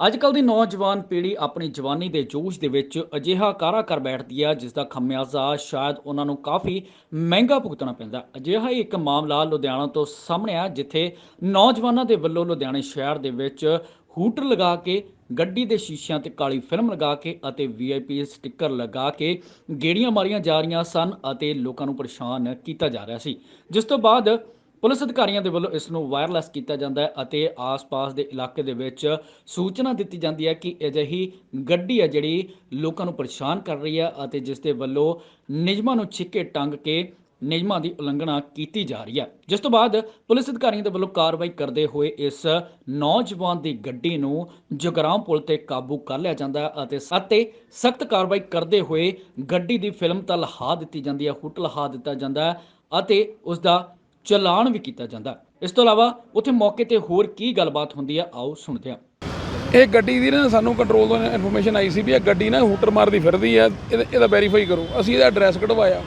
ਅੱਜ ਕੱਲ ਦੀ ਨੌਜਵਾਨ ਪੀੜ੍ਹੀ ਆਪਣੀ ਜਵਾਨੀ ਦੇ ਜੋਸ਼ ਦੇ ਵਿੱਚ ਅਜਿਹਾ ਕਾਰਾ ਕਰ ਬੈਠਦੀ ਹੈ ਜਿਸ ਦਾ ਖਮਿਆਜ਼ਾ ਸ਼ਾਇਦ ਉਹਨਾਂ ਨੂੰ ਕਾਫੀ ਮਹਿੰਗਾ ਭੁਗਤਣਾ ਪੈਂਦਾ। ਅਜਿਹਾ ਹੀ ਇੱਕ ਮਾਮਲਾ ਲੁਧਿਆਣਾ ਤੋਂ ਸਾਹਮਣੇ ਆ ਜਿੱਥੇ ਨੌਜਵਾਨਾਂ ਦੇ ਵੱਲੋਂ ਲੁਧਿਆਣੇ ਸ਼ਹਿਰ ਦੇ ਵਿੱਚ ਹੂਟਰ ਲਗਾ ਕੇ, ਗੱਡੀ ਦੇ ਸ਼ੀਸ਼ਿਆਂ ਤੇ ਕਾਲੀ ਫਿਲਮ ਲਗਾ ਕੇ ਅਤੇ ਵੀਆਈਪੀ ਸਟicker ਲਗਾ ਕੇ ਗੇੜੀਆਂ ਮਾਰੀਆਂ ਜਾ ਰਹੀਆਂ ਸਨ ਅਤੇ ਲੋਕਾਂ ਨੂੰ ਪਰੇਸ਼ਾਨ ਕੀਤਾ ਜਾ ਰਿਹਾ ਸੀ। ਜਿਸ ਤੋਂ ਬਾਅਦ ਪੁਲਿਸ ਅਧਿਕਾਰੀਆਂ ਦੇ ਵੱਲੋਂ ਇਸ ਨੂੰ ਵਾਇਰਲੈਸ ਕੀਤਾ ਜਾਂਦਾ ਹੈ ਅਤੇ ਆਸ-ਪਾਸ ਦੇ ਇਲਾਕੇ ਦੇ ਵਿੱਚ ਸੂਚਨਾ ਦਿੱਤੀ ਜਾਂਦੀ ਹੈ ਕਿ ਅਜਿਹੀ ਗੱਡੀ ਹੈ ਜਿਹੜੀ ਲੋਕਾਂ ਨੂੰ ਪਰੇਸ਼ਾਨ ਕਰ ਰਹੀ ਹੈ ਅਤੇ ਜਿਸ ਦੇ ਵੱਲੋਂ ਨਿਯਮਾਂ ਨੂੰ ਛਿੱਕੇ ਟੰਗ ਕੇ ਨਿਯਮਾਂ ਦੀ ਉਲੰਘਣਾ ਕੀਤੀ ਜਾ ਰਹੀ ਹੈ। ਜਿਸ ਤੋਂ ਬਾਅਦ ਪੁਲਿਸ ਅਧਿਕਾਰੀਆਂ ਦੇ ਵੱਲੋਂ ਕਾਰਵਾਈ ਕਰਦੇ ਹੋਏ ਇਸ ਨੌਜਵਾਨ ਦੀ ਗੱਡੀ ਨੂੰ ਜਗਰਾਮ ਪੁਲ ਤੇ ਕਾਬੂ ਕਰ ਲਿਆ ਜਾਂਦਾ ਅਤੇ ਅਤੇ ਸਖਤ ਕਾਰਵਾਈ ਕਰਦੇ ਹੋਏ ਗੱਡੀ ਦੀ ਫਿਲਮ ਤਲ ਹਾ ਦਿੱਤੀ ਜਾਂਦੀ ਹੈ, ਹੁਟਲ ਹਾ ਦਿੱਤਾ ਜਾਂਦਾ ਅਤੇ ਉਸ ਦਾ ਚਲਾਨ ਵੀ ਕੀਤਾ ਜਾਂਦਾ ਇਸ ਤੋਂ ਇਲਾਵਾ ਉੱਥੇ ਮੌਕੇ ਤੇ ਹੋਰ ਕੀ ਗੱਲਬਾਤ ਹੁੰਦੀ ਹੈ? ਆਓ ਸੁਣਦੇ ਹਾਂ। ਇਹ ਗੱਡੀ ਦੀ ਨਾ ਸਾਨੂੰ ਕੰਟਰੋਲ ਤੋਂ ਇਨਫੋਰਮੇਸ਼ਨ ਆਈ ਸੀ ਵੀ ਇਹ ਗੱਡੀ ਨਾ ਹੂਟਰ ਮਾਰਦੀ ਫਿਰਦੀ ਆ ਇਹਦਾ ਵੈਰੀਫਾਈ ਕਰੋ। ਅਸੀਂ ਇਹਦਾ ਐਡਰੈਸ ਕਢਵਾਇਆ।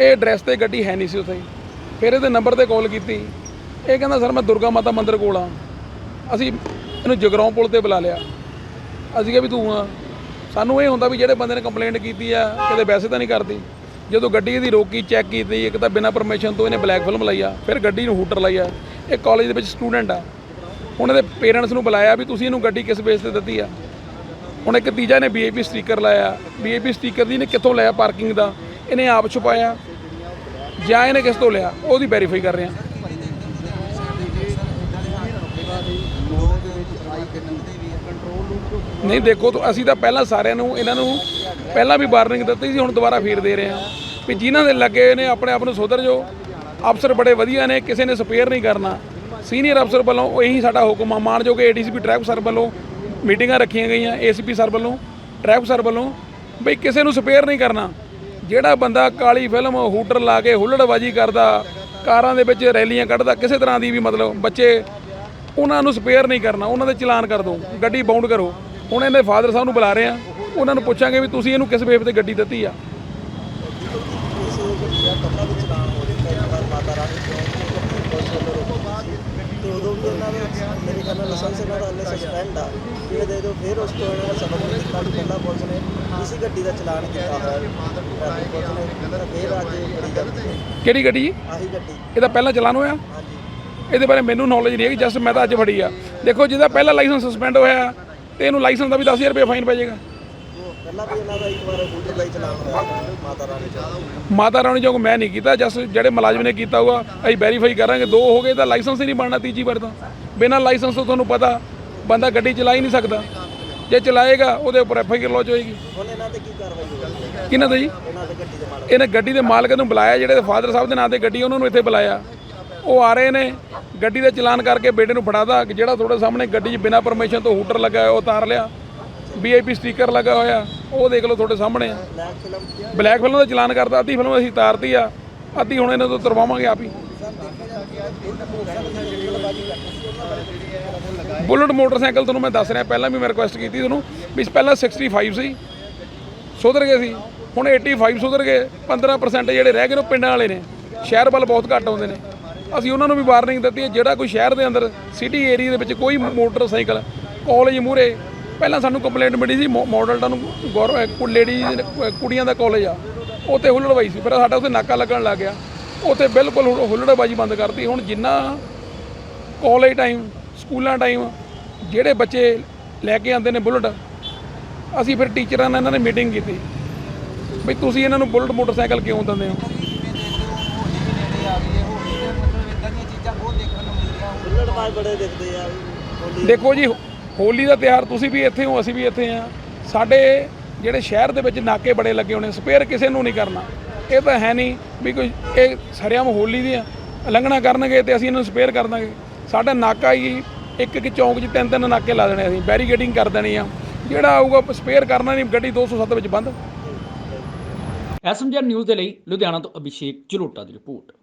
ਇਹ ਐਡਰੈਸ ਤੇ ਗੱਡੀ ਹੈ ਨਹੀਂ ਸੀ ਉੱਥੇ। ਫਿਰ ਇਹਦੇ ਨੰਬਰ ਤੇ ਕਾਲ ਕੀਤੀ। ਇਹ ਕਹਿੰਦਾ, ਸਰ, ਮੈਂ ਦੁਰਗਾ ਮਾਤਾ ਮੰਦਿਰ ਕੋਲ ਆ ਅਸੀਂ ਇਹਨੂੰ ਜਗਰਾਉਂ ਪੁਲ ਤੇ ਬੁਲਾ ਲਿਆ। ਅਸੀਂ ਕਿਹਾ ਵੀ ਤੂੰ ਆ। ਸਾਨੂੰ ਇਹ ਹੁੰਦਾ ਵੀ ਜਿਹੜੇ ਬੰਦੇ ਨੇ ਕੰਪਲੇਂਟ ਕੀਤੀ ਆ, ਕਦੇ ਵੈਸੇ ਤਾਂ ਨਹੀਂ ਕਰਦੀ। ਜਦੋਂ ਗੱਡੀ ਇਹਦੀ ਰੋਕੀ ਚੈੱਕ ਕੀਤੀ, ਇੱਕ ਤਾਂ ਬਿਨਾਂ ਪਰਮਿਸ਼ਨ ਤੋਂ ਇਹਨੇ ਬਲੈਕ ਫਿਲਮ ਲਾਈ ਆ, ਫਿਰ ਗੱਡੀ ਨੂੰ ਹੂਟਰ ਲਾਈ ਆ। ਇਹ ਕਾਲਜ ਦੇ ਵਿੱਚ ਸਟੂਡੈਂਟ ਆ। ਉਹਨਾਂ ਦੇ ਪੇਰੈਂਟਸ ਨੂੰ ਬੁਲਾਇਆ ਵੀ ਤੁਸੀਂ ਇਹਨੂੰ ਗੱਡੀ ਕਿਸ ਬੇਸ ਤੇ ਦਿੱਤੀ ਆ? ਹੁਣ ਇੱਕ ਤੀਜਾ ਨੇ ਵੀਆਈਪੀ ਸਟicker ਲਾਇਆ। ਵੀਆਈਪੀ ਸਟicker ਦੀ ਇਹਨੇ ਕਿੱਥੋਂ ਲਿਆ ਪਾਰਕਿੰਗ ਦਾ? ਇਹਨੇ ਆਪ ਛੁਪਾਇਆ ਜਾਂ ਇਹਨੇ ਕਿਸ ਤੋਂ ਲਿਆ? ਉਹਦੀ ਵੈਰੀਫਾਈ ਕਰ ਰਹੇ ਆ। ਨਹੀਂ, ਦੇਖੋ ਤਾਂ, ਅਸੀਂ ਤਾਂ ਪਹਿਲਾਂ ਸਾਰਿਆਂ ਨੂੰ, ਇਹਨਾਂ ਨੂੰ ਪਹਿਲਾਂ ਵੀ ਵਾਰਨਿੰਗ ਦਿੱਤੀ ਸੀ, ਹੁਣ ਦੁਬਾਰਾ ਫੇਰ ਦੇ ਰਹੇ ਹਾਂ। ਵੀ ਜਿਨ੍ਹਾਂ ਦੇ ਲੱਗੇ ਨੇ, ਆਪਣੇ ਆਪ ਨੂੰ ਸੁਧਰ ਜੋ ਅਫਸਰ ਬੜੇ ਵਧੀਆ ਨੇ, ਕਿਸੇ ਨੇ ਸਪੇਅਰ ਨਹੀਂ ਕਰਨਾ। ਸੀਨੀਅਰ ਅਫਸਰ ਵੱਲੋਂ ਇਹੀ ਸਾਡਾ ਹੁਕਮ ਆ। ਮਾਨਯੋਗ ਏਡੀਸੀਪੀ ਟ੍ਰੈਫਿਕ ਸਰ ਵੱਲੋਂ ਮੀਟਿੰਗਾਂ ਰੱਖੀਆਂ ਗਈਆਂ ਏਸੀਪੀ ਸਰ ਵੱਲੋਂ ਟ੍ਰੈਫਿਕ ਸਰ ਵੱਲੋਂ, ਬਈ ਕਿਸੇ ਨੂੰ ਸਪੇਅਰ ਨਹੀਂ ਕਰਨਾ। ਜਿਹੜਾ ਬੰਦਾ ਕਾਲੀ ਫਿਲਮ ਹੂਟਰ ਲਾ ਕੇ ਹੁੱਲੜਬਾਜੀ ਕਰਦਾ, ਕਾਰਾਂ ਦੇ ਵਿੱਚ ਰੈਲੀਆਂ ਕੱਢਦਾ, ਕਿਸੇ ਤਰ੍ਹਾਂ ਦੀ ਵੀ ਮਤਲਬ ਬੱਚੇ ਉਹਨਾਂ ਨੂੰ ਸਪੇਅਰ ਨਹੀਂ ਕਰਨਾ ਉਹਨਾਂ ਦੇ ਚਲਾਨ ਕਰ ਦਿਓ ਗੱਡੀ ਬਾਉਂਡ ਕਰੋ। ਹੁਣ ਇਹਦੇ ਫਾਦਰ ਸਾਹਿਬ ਨੂੰ ਬੁਲਾ ਰਹੇ ਆ ਉਹਨਾਂ ਨੂੰ ਪੁੱਛਾਂਗੇ ਵੀ ਤੁਸੀਂ ਇਹਨੂੰ ਕਿਸ ਵੇਵ ਤੇ ਗੱਡੀ ਦਿੱਤੀ ਆ। ਕਿਹੜੀ ਗੱਡੀ ਜੀ? ਆਹੀ ਗੱਡੀ। ਇਹਦਾ ਪਹਿਲਾਂ ਚਲਾਨ ਹੋਇਆ? ਇਹਦੇ ਬਾਰੇ ਮੈਨੂੰ ਨੌਲੇਜ ਨਹੀਂ ਹੈਗੀ ਜਸਟ ਮੈਂ ਤਾਂ ਅੱਜ ਫੜੀ ਆ। ਦੇਖੋ, ਜਿਹਦਾ ਪਹਿਲਾ ਲਾਇਸੈਂਸ ਸਸਪੈਂਡ ਹੋਇਆ ਤੇ ਇਹਨੂੰ ਲਾਇਸੈਂਸ ਦਾ ਵੀ 10000 ਰੁਪਏ ਫਾਈਨ ਪੈ ਜਾਏਗਾ। ਪਹਿਲਾਂ ਵੀ ਇਹਨਾਂ ਦਾ ਇੱਕ ਵਾਰ ਬੂਟਰ ਦਾ ਚਲਾਨ ਹੋਇਆ ਮਾਤਾ ਰਾਣੀ ਦਾ ਮਾਤਾ ਰਾਣੀ ਚੌਂਕ ਮੈਂ ਨਹੀਂ ਕੀਤਾ ਜਸ ਜਿਹੜੇ ਮੁਲਾਜ਼ਮ ਨੇ ਕੀਤਾ ਹੋਊਗਾ, ਅਸੀਂ ਵੈਰੀਫਾਈ ਕਰਾਂਗੇ। ਦੋ ਹੋ ਗਏ ਤਾਂ ਲਾਇਸੈਂਸ ਹੀ ਨਹੀਂ ਬਣਨਾ ਤੀਜੀ ਵਾਰ ਤਾਂ। ਬਿਨਾਂ ਲਾਇਸੈਂਸ ਤੋਂ ਤੁਹਾਨੂੰ ਪਤਾ, ਬੰਦਾ ਗੱਡੀ ਚਲਾ ਹੀ ਨਹੀਂ ਸਕਦਾ। ਜੇ ਚਲਾਏਗਾ, ਉਹਦੇ ਉੱਪਰ ਐਫ ਆਈ ਆਰ ਲੌਜ ਹੋਏਗੀ। ਹੁਣ ਇਹਨਾਂ ਤੇ ਕੀ ਕਾਰਵਾਈ ਹੋਵੇਗੀ ਕਿਹਨਾਂ ਦਾ ਜੀ? ਇਹਨਾਂ ਦੇ ਗੱਡੀ ਦੇ ਮਾਲਕ ਇਹਨੇ ਗੱਡੀ ਦੇ ਮਾਲਕ ਨੂੰ ਬੁਲਾਇਆ, ਜਿਹੜੇ ਫਾਦਰ ਸਾਹਿਬ ਦੇ ਨਾਂ ਤੇ ਗੱਡੀ ਉਹਨਾਂ ਨੂੰ ਇੱਥੇ ਬੁਲਾਇਆ। ਉਹ ਆ ਰਹੇ ਨੇ, ਗੱਡੀ ਦਾ ਚਲਾਨ ਕਰਕੇ ਬੇਟੇ ਨੂੰ ਫੜਾਦਾ ਕਿ ਜਿਹੜਾ ਤੁਹਾਡੇ ਸਾਹਮਣੇ ਗੱਡੀ 'ਚ ਬਿਨਾਂ ਪਰਮਿਸ਼ਨ ਤੋਂ ਹੂਟਰ ਲੱਗਾ ਹੋਇਆ, ਉਹ ਉਤਾਰ ਲਿਆ। ਵੀਆਈਪੀ ਸਟicker ਲੱਗਾ ਹੋਇਆ, ਉਹ ਦੇਖ ਲਓ ਤੁਹਾਡੇ ਸਾਹਮਣੇ। ਬਲੈਕ ਫਿਲਮ ਦਾ ਚਲਾਨ ਕਰਤਾ, ਅੱਧੀ ਫਿਲਮ ਅਸੀਂ ਤਾਰਤੀ ਆ, ਅੱਧੀ ਹੁਣ ਇਹਨਾਂ ਤੋਂ ਤੁਰਵਾਵਾਂਗੇ ਆਪ ਹੀ। ਬੁਲਟ ਮੋਟਰਸਾਈਕਲ ਤੁਹਾਨੂੰ ਮੈਂ ਦੱਸ ਰਿਹਾ, ਪਹਿਲਾਂ ਵੀ ਮੈਂ ਰਿਕੁਐਸਟ ਕੀਤੀ ਤੁਹਾਨੂੰ, ਵੀ ਪਹਿਲਾਂ 65 ਸੀ, ਸੁਧਰ ਗਏ ਸੀ, ਹੁਣ 85 ਸੁਧਰ ਗਏ 15% ਜਿਹੜੇ ਰਹਿ ਗਏ ਨੇ ਉਹ ਪਿੰਡਾਂ ਵਾਲੇ ਨੇ, ਸ਼ਹਿਰ ਵੱਲ ਬਹੁਤ ਘੱਟ ਆਉਂਦੇ ਨੇ। ਅਸੀਂ ਉਹਨਾਂ ਨੂੰ ਵੀ ਵਾਰਨਿੰਗ ਦਿੱਤੀ ਹੈ, ਜਿਹੜਾ ਕੋਈ ਸ਼ਹਿਰ ਦੇ ਅੰਦਰ ਸਿਟੀ ਏਰੀਆ ਦੇ ਵਿੱਚ ਕੋਈ ਮੋਟਰਸਾਈਕਲ ਕਾਲਜ ਮੂਰੇ ਪਹਿਲਾਂ ਸਾਨੂੰ ਕੰਪਲੇਂਟ ਮਿਲੀ ਸੀ ਮਾਡਲ ਟਾਊਨ ਗੌਰਵ ਲੇਡੀ ਕੁੜੀਆਂ ਦਾ ਕਾਲਜ ਆ, ਉੱਥੇ ਹੁੱਲੜਬਾਈ ਸੀ, ਫਿਰ ਸਾਡਾ ਉੱਥੇ ਨਾਕਾ ਲੱਗਣ ਲੱਗ ਗਿਆ, ਉੱਥੇ ਬਿਲਕੁਲ ਹੁੱਲੜਬਾਜੀ ਬੰਦ ਕਰਤੀ, ਹੁਣ ਜਿੰਨਾ ਕਾਲਜ ਟਾਈਮ ਸਕੂਲਾਂ ਟਾਈਮ ਜਿਹੜੇ ਬੱਚੇ ਲੈ ਕੇ ਆਉਂਦੇ ਨੇ ਬੁਲਟ, ਅਸੀਂ ਫਿਰ ਟੀਚਰਾਂ ਨਾਲ ਇਹਨਾਂ ਨੇ ਮੀਟਿੰਗ ਕੀਤੀ, ਵੀ ਤੁਸੀਂ ਇਹਨਾਂ ਨੂੰ ਬੁਲਟ ਮੋਟਰਸਾਈਕਲ ਕਿਉਂ ਦਿੰਦੇ ਹੋ? ਬੁੱਲਟ ਬਾਜ ਬੜੇ ਦਿਖਦੇ ਆ ਹੋਲੀ ਦੇਖੋ ਜੀ ਹੋਲੀ ਦਾ ਤਿਉਹਾਰ ਤੁਸੀਂ ਵੀ ਇੱਥੇ ਹੋ ਅਸੀਂ ਵੀ ਇੱਥੇ ਆ ਸਾਡੇ ਜਿਹੜੇ ਸ਼ਹਿਰ ਦੇ ਵਿੱਚ ਨਾਕੇ ਬੜੇ ਲੱਗੇ ਹੋਣੇ ਸਪੇਅਰ ਕਿਸੇ ਨੂੰ ਨਹੀਂ ਕਰਨਾ। ਇਹ ਤਾਂ ਹੈ ਨਹੀਂ ਵੀ ਕੋਈ ਇਹ ਸਰਿਆਮ ਹੋਲੀ ਦੀ ਉਲੰਘਣਾ ਕਰਨਗੇ ਤੇ ਅਸੀਂ ਇਹਨਾਂ ਨੂੰ ਸਪੇਅਰ ਕਰ ਦਾਂਗੇ। ਸਾਡਾ ਨਾਕਾ ਹੀ ਇੱਕ ਇੱਕ ਚੌਂਕ 'ਚ ਤਿੰਨ ਤਿੰਨ ਨਾਕੇ ਲਾ ਦੇਣੇ ਅਸੀਂ ਬੈਰੀਗੇਡਿੰਗ ਕਰ ਦੇਣੀ ਆ। ਜਿਹੜਾ ਆਊਗਾ ਸਪੇਅਰ ਕਰਨਾ ਨਹੀਂ ਗੱਡੀ 207 ਵਿੱਚ ਬੰਦ। ਐਸਐਮਜੀ ਨਿਊਜ਼ ਦੇ ਲਈ ਲੁਧਿਆਣਾ ਤੋਂ ਅਭਿਸ਼ੇਕ ਚਲੋਟਾ ਦੀ ਰਿਪੋਰਟ।